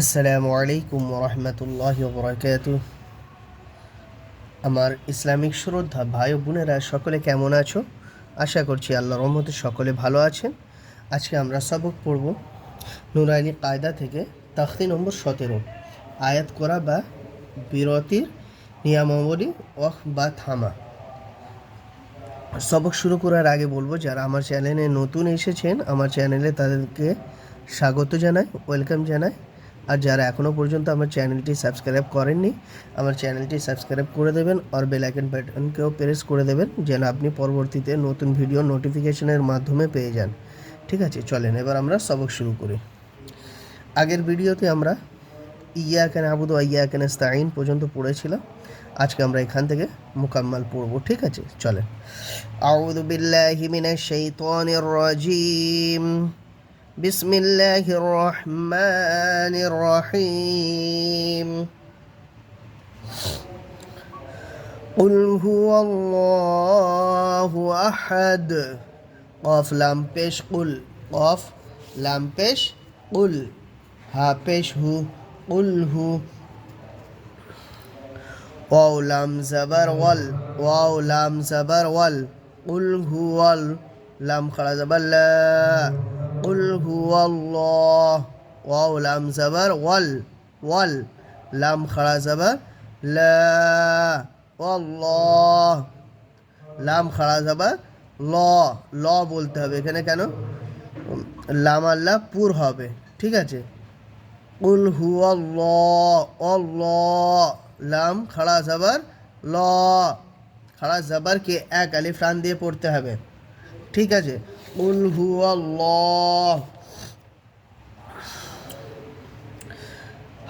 আসসালামু আলাইকুম রহমতুল্লাহ বরকাত আমার ইসলামিক শ্রদ্ধা ভাই ও বোনেরা, সকলে কেমন আছো? আশা করছি আল্লাহ রহমতে সকলে ভালো আছেন। আজকে আমরা সবক পড়ব নুরাইনি কায়দা থেকে তাখতি নম্বর সতেরো, আয়াত করা বা বিরতির নিয়মাবলী ওয়াক বা থামা। সবক শুরু করার আগে বলব, যারা আমার চ্যানেলে নতুন এসেছেন, আমার চ্যানেলে তাদেরকে স্বাগত জানাই, ওয়েলকাম জানাই। আর যারা এখনও পর্যন্ত আমার চ্যানেলটি সাবস্ক্রাইব করেননি, আমার চ্যানেলটি সাবস্ক্রাইব করে দেবেন আর বেল আইকন বাটনকেও প্রেস করে দেবেন যেন আপনি পরবর্তীতে নতুন ভিডিও নোটিফিকেশনের মাধ্যমে পেয়ে যান। ঠিক আছে, চলেন এবার আমরা সবক শুরু করি। আগের ভিডিওতে আমরা ইয়া কেন আবুদ ইয়া কেন স্তাইন পর্যন্ত পড়েছিলাম। আজকে আমরা এখান থেকে মোকাম্মাল পড়ব। ঠিক আছে, চলেন। আউযু বিল্লাহি মিনাশ শাইতানির রাজিম। بسم الله الرحمن الرحيم. قل هو الله أحد. قاف لام پیش قل. قاف لام پیش قل. ها پیش هو. قل هو. واو لام زبر ول. واو لام زبر ول. قل هو ال لام خلا زبر لا. قل هو الله واو لام زبر وال وال لام خڑا زبر لا والله লাম খাড়া যাবা ল ল বলতে হবে এখানে কেন লাম আল্লাহ পুর হবে ঠিক আছে উল হু অল্লাহ লাম খাড়া যাবার ল খাড়া যাবার কে এক আলিফ টান দিয়ে পড়তে হবে ঠিক আছে قل هو الله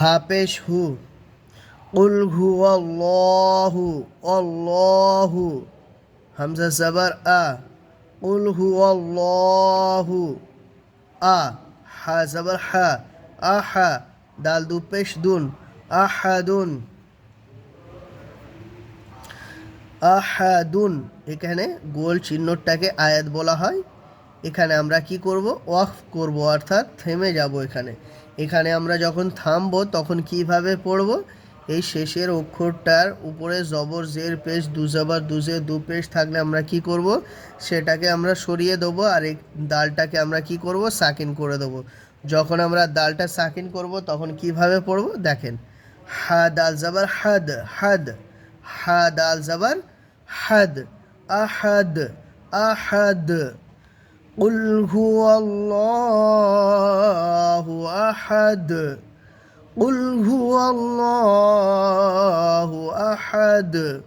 হা পেশ হু قل هو الله الله হামজা জবর আ قل هو الله আ হা জবর হা আহা দাল দু পেশ দুন আহাদুন আহাদুন এখানে গোল চিহ্নটাকে আয়াত বলা হয় এখানে আমরা কি করব? ওয়াফ করব, অর্থাৎ থেমে যাব এখানে। এখানে আমরা যখন থামবো, তখন কীভাবে পড়ব? এই শেষের অক্ষরটার উপরে জবর জের পেশ, দু জবর দুজে দু পেশ থাকলে আমরা কি করব? সেটাকে আমরা সরিয়ে দেবো আর এই দালটাকে আমরা কি করব? সাকিন করে দেবো। যখন আমরা দালটা সাকিন করব, তখন কীভাবে পড়ব? দেখেন। হা দাল জবর হাদ হাদ। হা দাল জবর হাদ। আহাদ আহাদ। قل هو الله احد قل هو الله احد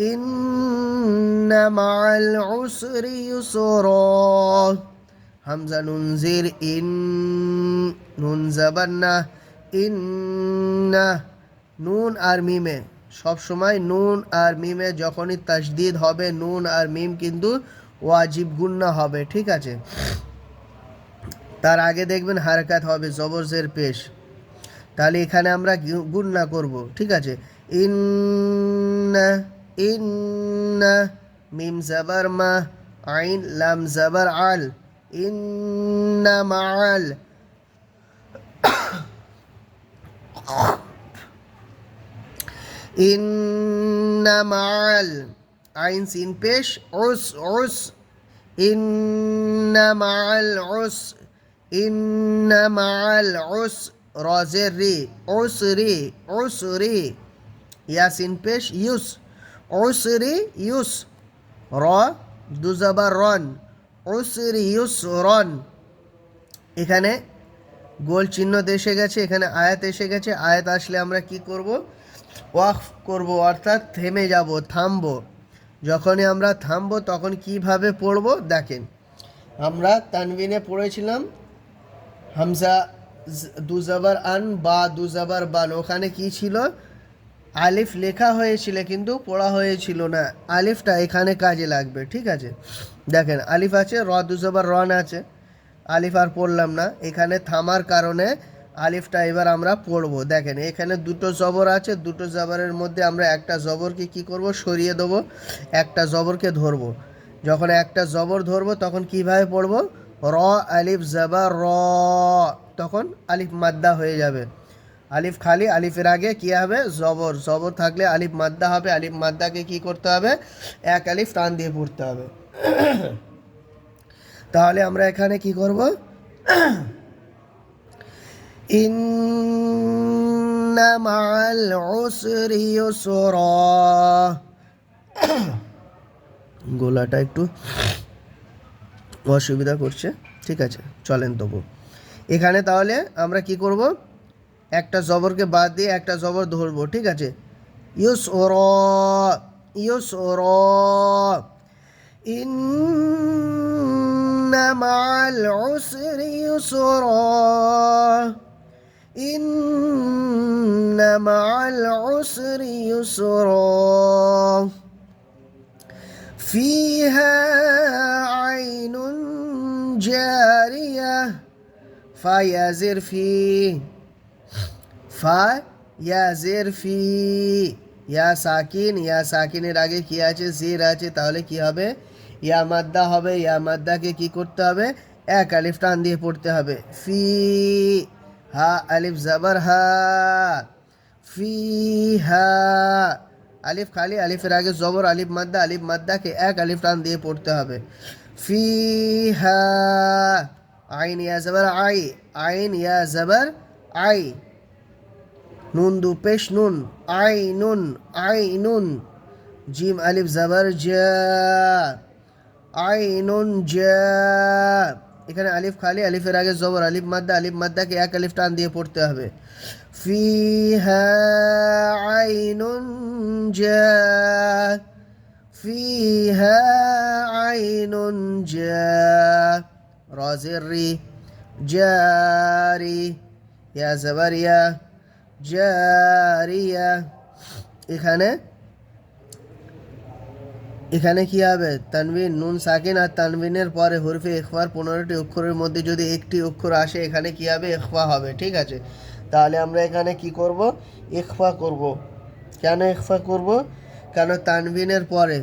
ان مع العسر يسرا همزه ننزير ان নুন জাবান্না ইন্না নুন আর মিমে সব সময় নুন আর মিমে যখনই তাসদিদ হবে নুন আর মিম কিন্তু ওয়াজিব গুন্না হবে, ঠিক আছে? তার আগে দেখবেন হারকাত হবে, জবরজের পেশ। তাহলে এখানে আমরা গুন্না করব, ঠিক আছে? ইন্না ইন্না, মিম জাবার মা, আইন, লাম জাবার আল, ইন্না মাআল। ইন্না মাআল। আইন সিন পেশ, উস উস ইন্না মাআল উস ইন্না মাআল উস, রজের রি উস রি উস রি ইয়াসিন পেশ, ইউস উস রি ইউস, র, দুজাবার রন উস রি ইউস, রন। এখানে গোল চিহ্ন এসে গেছে, এখানে আয়াত এসে গেছে, আয়াত আসলে আমরা কি করব? ওয়াকফ করব, অর্থাৎ থেমে যাব, থামবো। যখনই আমরা থামবো, তখন কীভাবে পড়ব? দেখেন। আমরা তানবিনে পড়েছিলাম, হামজা দুজাবার আন, বা দুজাবার বান। ওখানে কি ছিল? আলিফ লেখা হয়েছিল, কিন্তু পড়া হয়েছিল না। আলিফটা এখানে কাজে লাগবে, ঠিক আছে? দেখেন, আলিফ আছে, র দুজাবার রন আছে। আলিফ আর পড়লাম না। এখানে থামার কারণে আলিফটা এবার আমরা পড়ব। দেখেন, এখানে দুটো জবর আছে, দুটো জবরের মধ্যে আমরা একটা জবরকে কি করব? সরিয়ে দেবো, একটা জবরকে ধরবো। যখন একটা জবর ধরবো, তখন কীভাবে পড়ব? র, আলিফ, জবর, র। তখন আলিফ মাদ্দা হয়ে যাবে। আলিফ খালি, আলিফের আগে কি হবে? জবর। জবর থাকলে আলিফ মাদ্দা হবে, আলিফ মাদ্দাকে কি করতে হবে? এক আলিফ টান দিয়ে পড়তে হবে। তাহলে আমরা এখানে কি করব? ইন্না মাআল উসরি ইউসরা গোলাটা একটু অসুবিধা করছে ঠিক আছে চলেন তবু এখানে তাহলে আমরা কি করব একটা জবরকে বাদ দিয়ে একটা জবর ধরবো ঠিক আছে ইউস ওর ইউস ওর إن مع العسر يسرا إن مع العسر يسرا فيها عين جارية فيزر في ফায়াজের ফি ইয়া সাকিন ইয়া সাকিনের আগে কি আছে জের আছে তাহলে কি হবে ইয়া মাদ্দা হবে ইয়া মাদ্দাকে কি করতে হবে এক আলিফ টান দিয়ে পড়তে হবে ফি হা, আলিফ, জাবার, হা, ফি, হা। আলিফ খালি, আলিফের আগে জবর, আলিফ মাদ্দা, আলিফ মাদ্দাকে এক আলিফ টান দিয়ে পড়তে হবে। ফি, হা, আইন, ইয়া, জবর, আই, আইন, ইয়া, জবর, আই। নুন দু, পেশ, নুন, আই নুন আই, নুন। জিম, আলিফ, জবর, জা, আই, নুন, জা। এখানে আলিফ খালি, আলিফের আগে জবর, আলিফ মাদ্দা, আলিফ মাদ্দাকে এক আলিফ টান দিয়ে পড়তে হবে। ফিহা আইনুন জা ফিহা আইনুন জা রাজের রি জারি, ইয়া জবরিয়া, জারিয়া। এখানে এখানে কি হবে? তানবিন নুন, সাকিন আর তানবিনের পরে হরফে ইখফার পনেরোটি অক্ষরের মধ্যে যদি একটি অক্ষর আসে, এখানে কি হবে? ইখফা হবে, ঠিক আছে? তাহলে আমরা এখানে কি করব? ইখফা করব। কেন ইখফা করব? কেন তানবিনের পরে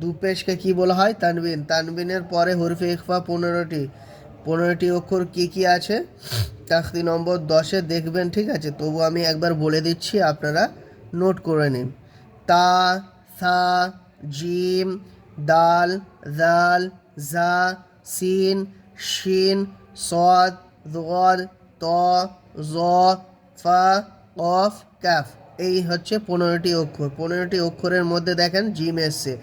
দু পেশকে কি বলা হয়? তানবিন। তানবিনের পরে হরফে ইখফা পনেরোটি। পনেরোটি অক্ষর কি কি আছে? তাকতি নম্বর দশে দেখবেন, ঠিক আছে? তবু আমি একবার বলে দিচ্ছি, আপনারা নোট করে নিন। তা, সা জিম, দাল জাল জা, সিন, শিন, সদ দল ত, জ, ফা, কফ ক্যাফ এই হচ্ছে পনেরোটি অক্ষর। পনেরোটি অক্ষরের মধ্যে দেখেন জিম এসছে।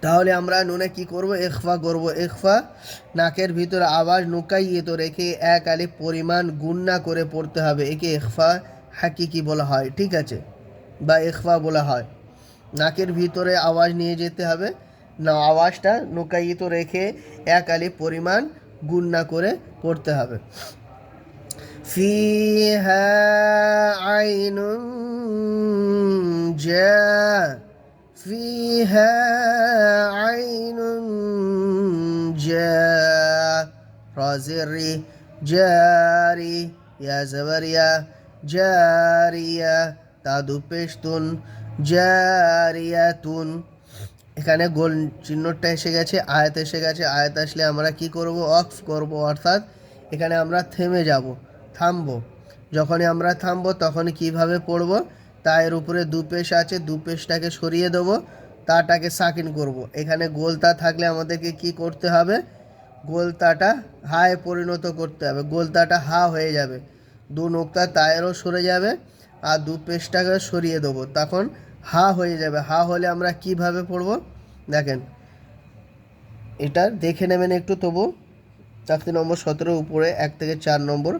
তাহলে আমরা নুনে কি করব? ইখফা করব। ইখফা, নাকের ভিতরে আওয়াজ নুকাইয়ে তো রেখে এক আলিফ পরিমাণ গুন্না করে পড়তে হবে। একে ইখফা হাকিকি বলা হয়। ঠিক আছে? বা ইখফা বলা হয়। নাকের ভিতরে আওয়াজ নিয়ে যেতে হবে না আওয়াজটা নুকাইয়ে রেখে এক আলিফ পরিমাণ গুন্না করে পড়তে হবে فيها عين جاء فيها عين جاء رازري جاري يا زبريا جارية তাদু পেশতুন জারিয়াতুন। এখানে গোল চিহ্নটা এসে গেছে, আয়াত এসে গেছে। আয়াত আসলে আমরা কি করব? অফ করব, অর্থাৎ এখানে আমরা থেমে যাব, থামবো। যখনই আমরা থামবো তখন কীভাবে পড়ব? তায়ের উপরে দু পেশ আছে দু পেশটাকে সরিয়ে দেবো, তাটাকে সাকিন করব। এখানে গোলতা থাকলে আমাদেরকে কি করতে হবে? গোলতাটা হায় পরিণত করতে হবে। গোলতাটা হা হয়ে যাবে। দু নোক্তা তায়েরও সরে যাবে। আর দু পেশটাকে সরিয়ে দেবো। তখন হা হয়ে যাবে। হা হলে আমরা কীভাবে পড়ব? দেখেন। এটা দেখে নেবেন একটু তবু। চাকরি নম্বর সতেরো, উপরে এক থেকে চার নম্বর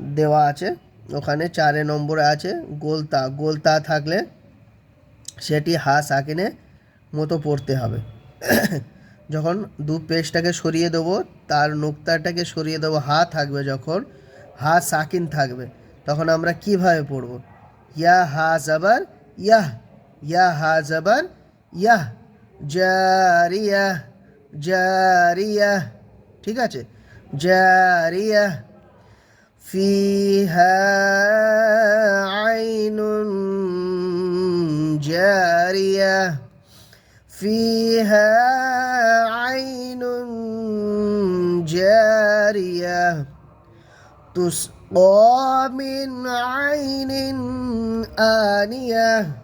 দেওয়া আছে। ওখানে চারে নম্বরে আছে, গোলতা। গোলতা থাকলে সেটি হা সাকিনে মতো পড়তে হবে। যখন দু পেজটাকে সরিয়ে দেবো, তার নোক্তাটাকে সরিয়ে দেবো। হা থাকবে যখন। হা সাকিন থাকবে। তখন আমরা কিভাবে পড়ব ইয়া হা জাবার ইয়াহ ইয়া হা জাবার ইয়াহ জারিয়া জারিয়া ঠিক আছে জারিয়া فيها عين جارية فيها عين جارية تس ومن عين آنية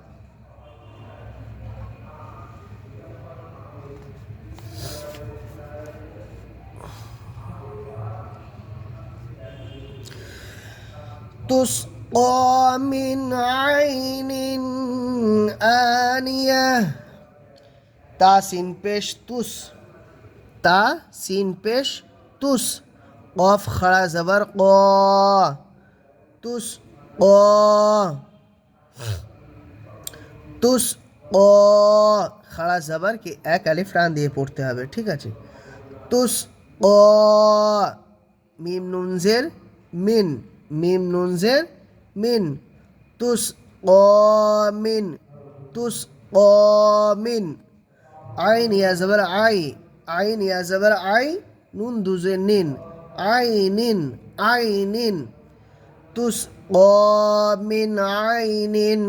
تسقى من عين آنية تا سين پیش تس تا سين پیش تس কফ খড়া জবর ক তুস ক তুস ক খড়া জবর কি এক আলিফ টান দিয়ে পড়তে হবে ঠিক আছে তুস ক মিম নুনজের মিন মিম নুনজের মিন তুস ক মিন তুস ক মিন আইন ইয়া জবর আই আইন ইয়া জবর আই নুন দুজে নিন আই নিন আই নিন তুস মিন আইনিন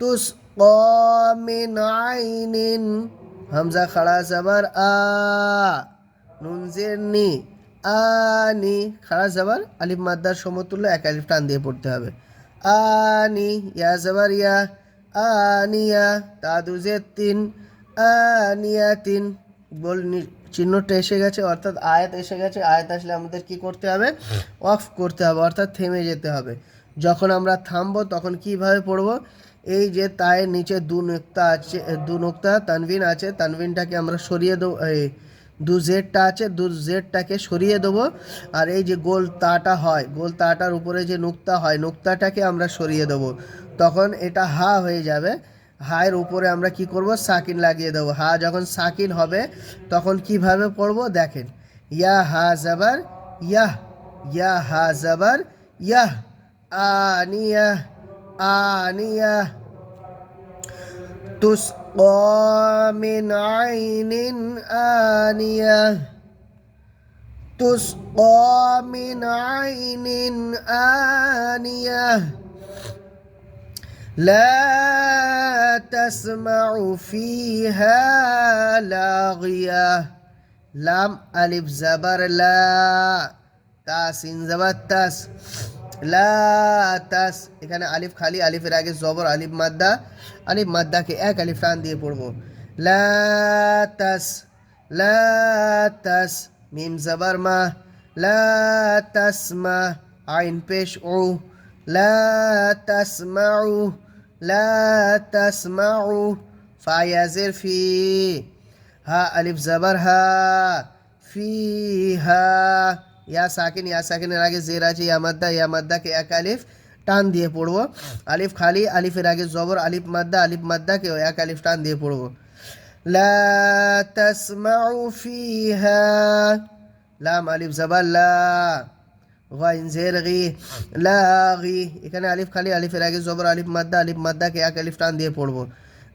তুস মিন আইনিন। হামজা খাড়া জবর আ, নুন নি আনি খাড়া জবর, আলিফ মাদ্দার সমতুল্য এক আলিফ টান দিয়ে পড়তে হবে। আনি ইয়া জবর ইয়া আনিয়া তা দুজের তিন বল চিহ্নটা এসে গেছে, অর্থাৎ আয়াত এসে গেছে। আয়াত আসলে আমাদের কি করতে হবে? অফ করতে হবে, অর্থাৎ থেমে যেতে হবে। যখন আমরা থামবো, তখন কীভাবে পড়ব? এই যে তায়ের নিচে দু নোক্তা আছে দু নোক্তা তানভিন আছে, তানভিনটাকে আমরা সরিয়ে দেবো, এই দু জেডটা আছে, দু জেডটাকে সরিয়ে দেবো। আর এই যে গোল তাটা হয়, গোল তাটার উপরে যে নোক্তা হয়, নোক্তাটাকে আমরা সরিয়ে দেবো। তখন এটা হা হয়ে যাবে। হায়ের উপরে আমরা কি করব সাকিন লাগিয়ে দেবো হা যখন সাকিন হবে তখন কিভাবে পড়বো দেখেন ইয়া হা জাবার ইয়াহ ইয়া হা জাবার ইয়াহ আনিয়া আনিয়া تسقى من عين آنية تسقى من عين آنية لا تسمع فيها لاغية لام ألف زبر لا تاسين زبر تاس লা তাস এখানে আলিফ খালি আলিফের আগে জবর আলিফ মাদ্দা আলিফ মাদ্দাকে এক আলিফ টান দিয়ে পড়বো লা তাস লা তাস মিম জবর মা লা তাসমা আইন পেশ ও লা তাসমাউ লা তাসমাউ ফায়াজের ফি হা আলিফ জবর হা ফি হা ইয়া সাকিন ইয়া সাকিনের আগে জের আছে ইয়া মাদ্দা ইয়া মাদ্দাকে এক আলিফ টান দিয়ে পড়ব আলিফ খালি আলিফের আগে জবর আলিফ মাদ্দা আলিফ মাদ্দাকে এক আলিফ টান দিয়ে পড়ব লা তাসমাউ ফিহা লাম আলিফ জবর লা গাইন জের গি লা গি এখানে আলিফ খালি আলিফের আগে জবর আলিফ মাদ্দা আলিফ মাদ্দাকে এক আলিফ টান দিয়ে পড়ব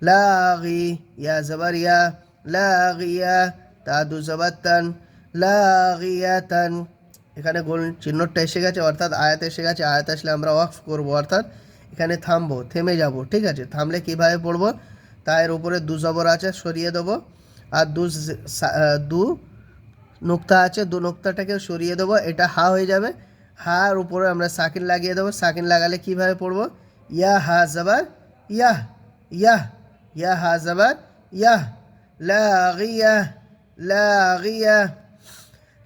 লা গি ইয়া জবর ইয়া লা গিয়া তাদু জবর তান লা গিয়াতান এখানে গোল চিহ্নটা এসে গেছে অর্থাৎ আয়াত এসে গেছে আয়াত আসলে আমরা অফ করব অর্থাৎ এখানে থামবো থেমে যাব ঠিক আছে থামলে কীভাবে পড়ব তায়ের উপরে দু জবর আছে সরিয়ে দেবো আর দু দু নুক্তা আছে দু নুক্তাটাকে সরিয়ে দেবো এটা হা হয়ে যাবে হার উপরে আমরা সাকিন লাগিয়ে দেবো সাকিন লাগালে কিভাবে পড়বো ইয়া হা জবার ইয়াহ ইয়াহ ইয়া হা জবার ইয়াহ লাগিয়া লাগিয়া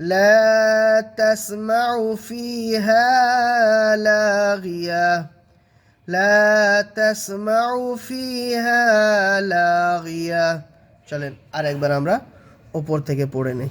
لا تسمع فيها لاغية لا تسمع فيها لاغية চলেন আরেকবার আমরা ওপর থেকে পড়ে নেই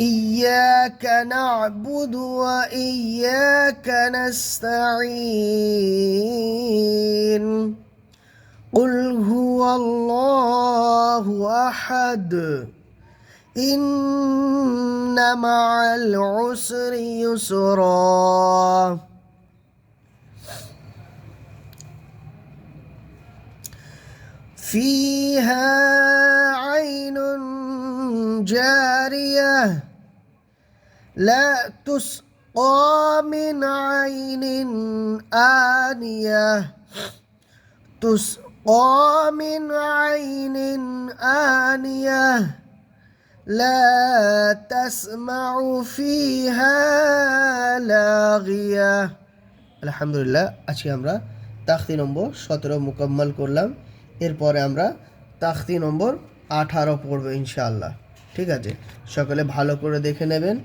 إياك نعبد وإياك نستعين. قل هو الله أحد. إن مع العسر يسرا. فيها عين جارية. لا تسقى من عين آنية تسقى من عين آنية لا تسمع فيها لاغية আলহামদুলিল্লাহ আজকে আমরা তাখতি নম্বর সতেরো মোকাম্মল করলাম এরপরে আমরা তাখতি নম্বর আঠারো পড়বো ইনশাআল্লাহ ঠিক আছে সকলে ভালো করে দেখে নেবেন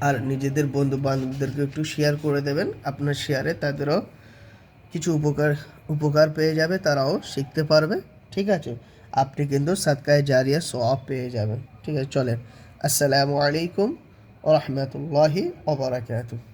আর নিজেদের বন্ধু বান্ধবদেরকে একটু শেয়ার করে দেবেন। আপনার শেয়ারে তাদেরও কিছু উপকার উপকার পেয়ে যাবে, তারাও শিখতে পারবে। ঠিক আছে? আপনি কিন্তু সাদকায় জারিয়া সব পেয়ে যাবেন। ঠিক আছে? চলেন। আসসালামু আলাইকুম রহমতুল্লাহি ওবরাকাতুহ